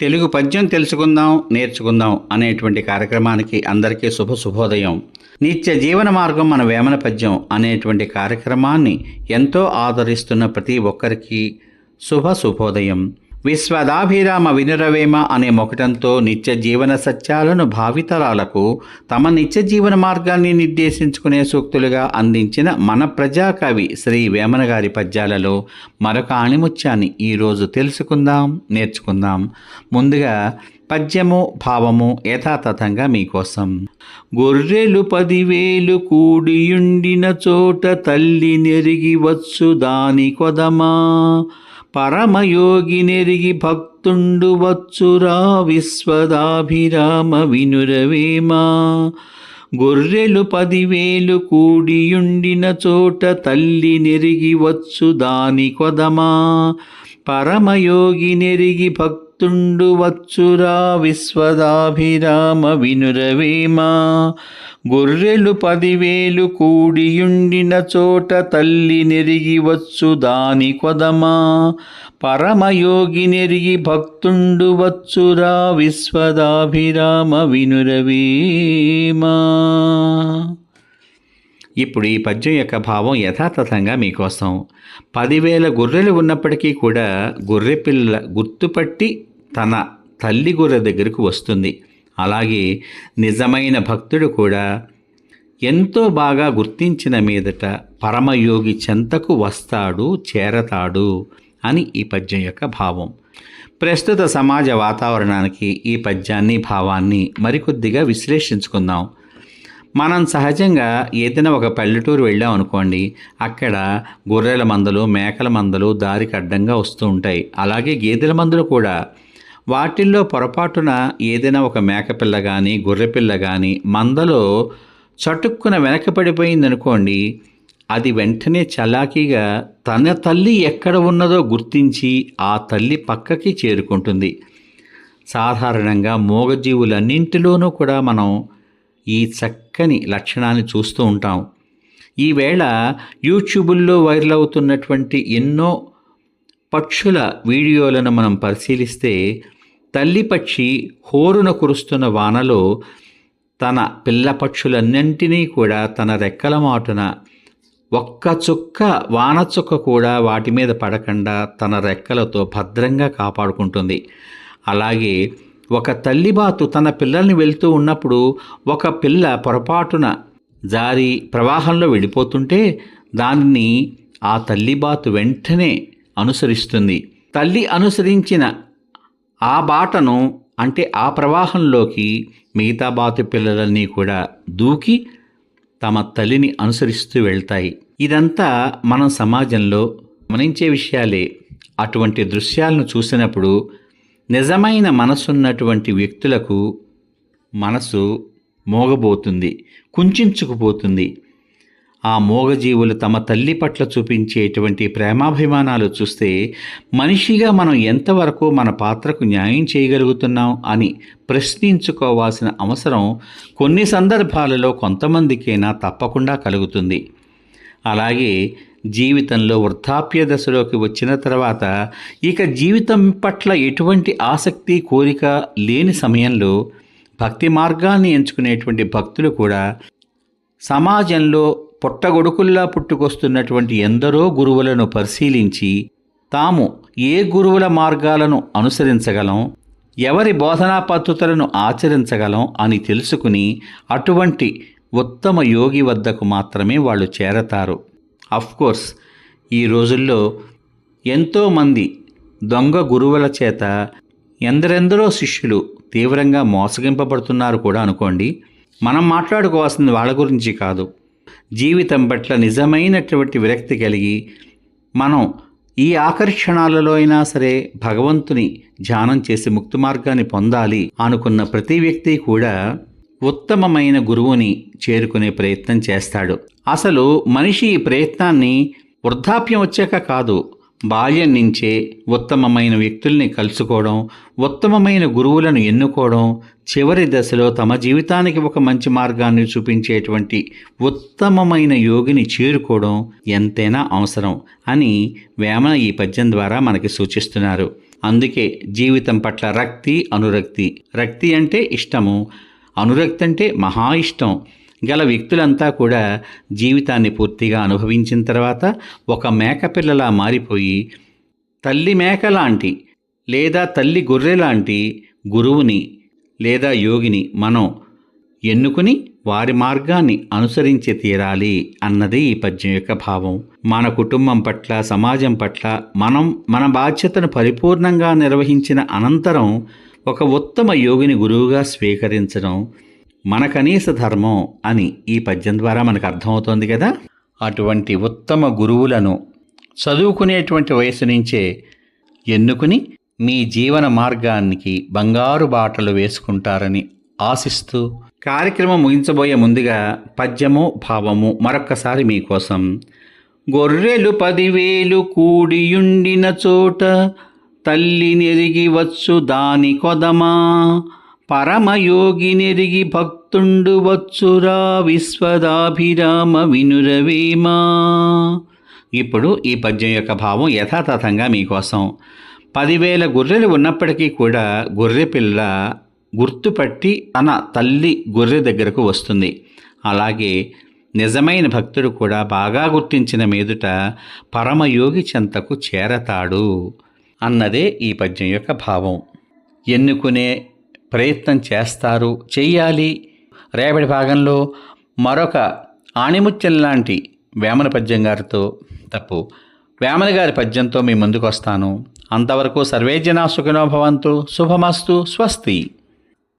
తెలుగు పద్యం తెలుసుకుందాం నేర్చుకుందాం అనేటువంటి కార్యక్రమానికి అందరికీ శుభ శుభోదయం. నిత్య జీవన మార్గం మన వేమన పద్యం అనేటువంటి కార్యక్రమాన్ని ఎంతో ఆదరిస్తున్న ప్రతి ఒక్కరికి శుభ శుభోదయం. విశ్వదాభిరామ వినురవేమ అనే మొకటంతో నిత్య జీవన సత్యాలను భావితరాలకు తమ నిత్య జీవన మార్గాన్ని నిర్దేశించుకునే సూక్తులుగా అందించిన మన ప్రజాకవి శ్రీ వేమన గారి పద్యాలలో మరొక ఆణిముత్యాన్ని ఈరోజు తెలుసుకుందాం నేర్చుకుందాం. ముందుగా పద్యము భావము యథాతథంగా మీకోసం. గొర్రెలు పదివేలు కూడియుండిన చోట తల్లి నెరిగి వచ్చు దాని కొదమా? పరమయోగి నెరిగి భక్తుండు వచ్చురా విశ్వదాభిరామ వినురవేమా గొర్రెలు పదివేలు కూడియుండిన చోట తల్లి నెరిగి వచ్చు దాని కొదమా పరమయోగి నెరిగి భక్తుండు వచ్చురా విశ్వదాభిరామ వినురవేమా? గొర్రెలు పదివేలు కూడియుండిన చోట తల్లి నెరిగి వచ్చు దాని కొదమా? పరమయోగి నెరిగి భక్తుండు వచ్చురా విశ్వదాభిరామ వినురవేమా? ఇప్పుడు ఈ పద్యం యొక్క భావం యథాతథంగా మీకోసం. పదివేల గొర్రెలు ఉన్నప్పటికీ కూడా గొర్రె పిల్ల గుర్తుపట్టి తన తల్లి గొర్రె దగ్గరకు వస్తుంది. అలాగే నిజమైన భక్తుడు కూడా ఎంతో బాగా గుర్తించిన మీదట పరమయోగి చెంతకు వస్తాడు చేరతాడు అని ఈ పద్యం యొక్క భావం. ప్రస్తుత సమాజ వాతావరణానికి ఈ పద్యాన్ని భావాన్ని మరికొద్దిగా విశ్లేషించుకుందాం. మనం సహజంగా ఏదైనా ఒక పల్లెటూరు వెళ్ళాం అనుకోండి అక్కడ గొర్రెల మందలు మేకల మందలు దారికి అడ్డంగా వస్తూ ఉంటాయి. అలాగే గేదెల మందలు కూడా వాటిల్లో పొరపాటున ఏదైనా ఒక మేకపిల్ల కానీ గొర్రెపిల్ల కానీ మందలో చటుక్కున వెనకపడిపోయిందనుకోండి అది వెంటనే చలాకీగా తన తల్లి ఎక్కడ ఉన్నదో గుర్తించి ఆ తల్లి పక్కకి చేరుకుంటుంది. సాధారణంగా మూగజీవులన్నింటిలోనూ కూడా మనం ఈ చక్కని లక్షణాన్ని చూస్తూ ఉంటాం. ఈవేళ యూట్యూబుల్లో వైరల్ అవుతున్నటువంటి ఎన్నో పక్షుల వీడియోలను మనం పరిశీలిస్తే తల్లి పక్షి హోరున కురుస్తున్న వానలో తన పిల్ల పక్షులన్నింటినీ కూడా తన రెక్కల మాటున ఒక్క చుక్క వాన చుక్క కూడా వాటి మీద పడకుండా తన రెక్కలతో భద్రంగా కాపాడుకుంటుంది. అలాగే ఒక తల్లిబాతు తన పిల్లల్ని వెళ్తూ ఉన్నప్పుడు ఒక పిల్ల పొరపాటున జారి ప్రవాహంలో వెళ్ళిపోతుంటే దానిని ఆ తల్లిబాతు వెంటనే అనుసరిస్తుంది. తల్లి అనుసరించిన ఆ బాటను అంటే ఆ ప్రవాహంలోకి మిగతా బాతు పిల్లలన్నీ కూడా దూకి తమ తల్లిని అనుసరిస్తూ వెళ్తాయి. ఇదంతా మనం సమాజంలో గమనించే విషయాలే. అటువంటి దృశ్యాలను చూసినప్పుడు నిజమైన మనసున్నటువంటి వ్యక్తులకు మనసు మోగబోతుంది కుంచుకుపోతుంది ఆ మోగజీవులు తమ తల్లి పట్ల చూపించేటువంటి ప్రేమాభిమానాలు చూస్తే మనిషిగా మనం ఎంతవరకు మన పాత్రకు న్యాయం చేయగలుగుతున్నాం అని ప్రశ్నించుకోవాల్సిన అవసరం కొన్ని సందర్భాలలో కొంతమందికైనా తప్పకుండా కలుగుతుంది. అలాగే జీవితంలో వృద్ధాప్య దశలోకి వచ్చిన తర్వాత ఇక జీవితం పట్ల ఎటువంటి ఆసక్తి కోరిక లేని సమయంలో భక్తి మార్గాన్ని ఎంచుకునేటువంటి భక్తులు కూడా సమాజంలో పుట్టగొడుకుల్లా పుట్టుకొస్తున్నటువంటి ఎందరో గురువులను పరిశీలించి తాము ఏ గురువుల మార్గాలను అనుసరించగలం ఎవరి బోధనా పద్ధతులను ఆచరించగలం అని తెలుసుకుని అటువంటి ఉత్తమ యోగి వద్దకు మాత్రమే వాళ్ళు చేరతారు. కోర్స్ ఈ రోజుల్లో ఎంతోమంది దొంగ గురువుల చేత ఎందరెందరో శిష్యులు తీవ్రంగా మోసగింపబడుతున్నారు కూడా అనుకోండి. మనం మాట్లాడుకోవాల్సింది వాళ్ళ గురించి కాదు. జీవితం పట్ల నిజమైనటువంటి విరక్తి కలిగి మనం ఈ ఆకర్షణాలలో అయినా సరే భగవంతుని ధ్యానం చేసి ముక్తి మార్గాన్ని పొందాలి అనుకున్న ప్రతి వ్యక్తి కూడా ఉత్తమమైన గురువుని చేరుకునే ప్రయత్నం చేస్తాడు. అసలు మనిషి ఈ ప్రయత్నాన్ని వృద్ధాప్యం వచ్చాక కాదు బాల్యం నుంచే ఉత్తమమైన వ్యక్తుల్ని కలుసుకోవడం ఉత్తమమైన గురువులను ఎన్నుకోవడం చివరి దశలో తమ జీవితానికి ఒక మంచి మార్గాన్ని చూపించేటువంటి ఉత్తమమైన యోగిని చేరుకోవడం ఎంతైనా అవసరం అని వేమన ఈ పద్యం ద్వారా మనకి సూచిస్తున్నారు. అందుకే జీవితం పట్ల రక్తి అనురక్తి. రక్తి అంటే ఇష్టము అనురక్తి అంటే మహా ఇష్టం. గల వ్యక్తులంతా కూడా జీవితాన్ని పూర్తిగా అనుభవించిన తర్వాత ఒక మేకపిల్లలా మారిపోయి తల్లి మేక లాంటి లేదా తల్లి గొర్రె లాంటి గురువుని లేదా యోగిని మనం ఎన్నుకుని వారి మార్గాన్ని అనుసరించి తీరాలి అన్నది ఈ పద్యం యొక్క భావం. మన కుటుంబం పట్ల సమాజం పట్ల మనం మన బాధ్యతను పరిపూర్ణంగా నిర్వహించిన అనంతరం ఒక ఉత్తమ యోగిని గురువుగా స్వీకరించడం మన కనీస ధర్మం అని ఈ పద్యం ద్వారా మనకు అర్థమవుతోంది కదా? అటువంటి ఉత్తమ గురువులను చదువుకునేటువంటి వయసు నుంచే ఎన్నుకుని మీ జీవన మార్గానికి బంగారు బాటలు వేసుకుంటారని ఆశిస్తూ కార్యక్రమం ముగించబోయే ముందుగా పద్యము భావము మరొక్కసారి మీకోసం. గొర్రెలు పదివేలు కూడియుండిన చోట తల్లి నెరిగి వచ్చు దాని కొదమా? పరమయోగినెరిగి భక్తుండు వచ్చురా విశ్వదాభిరామ వినురవేమా ఇప్పుడు ఈ పద్యం యొక్క భావం యథాతథంగా మీకోసం. పదివేల గొర్రెలు ఉన్నప్పటికీ కూడా గొర్రె పిల్ల గుర్తుపట్టి తన తల్లి గొర్రె దగ్గరకు వస్తుంది. అలాగే నిజమైన భక్తుడు కూడా బాగా గుర్తించిన మీదుట పరమయోగి చెంతకు చేరతాడు అన్నదే ఈ పద్యం యొక్క భావం. ఎన్నుకునే ప్రయత్నం చేస్తారు. చెయ్యాలి. రేపటి భాగంలో మరొక ఆణిముత్యం లాంటి వేమన పద్యం గారితో తప్పు. వేమన గారి పద్యంతో మీ ముందుకు వస్తాను అంతవరకు సర్వేజనా సుఖినో భవంతు. శుభమస్తు. స్వస్తి.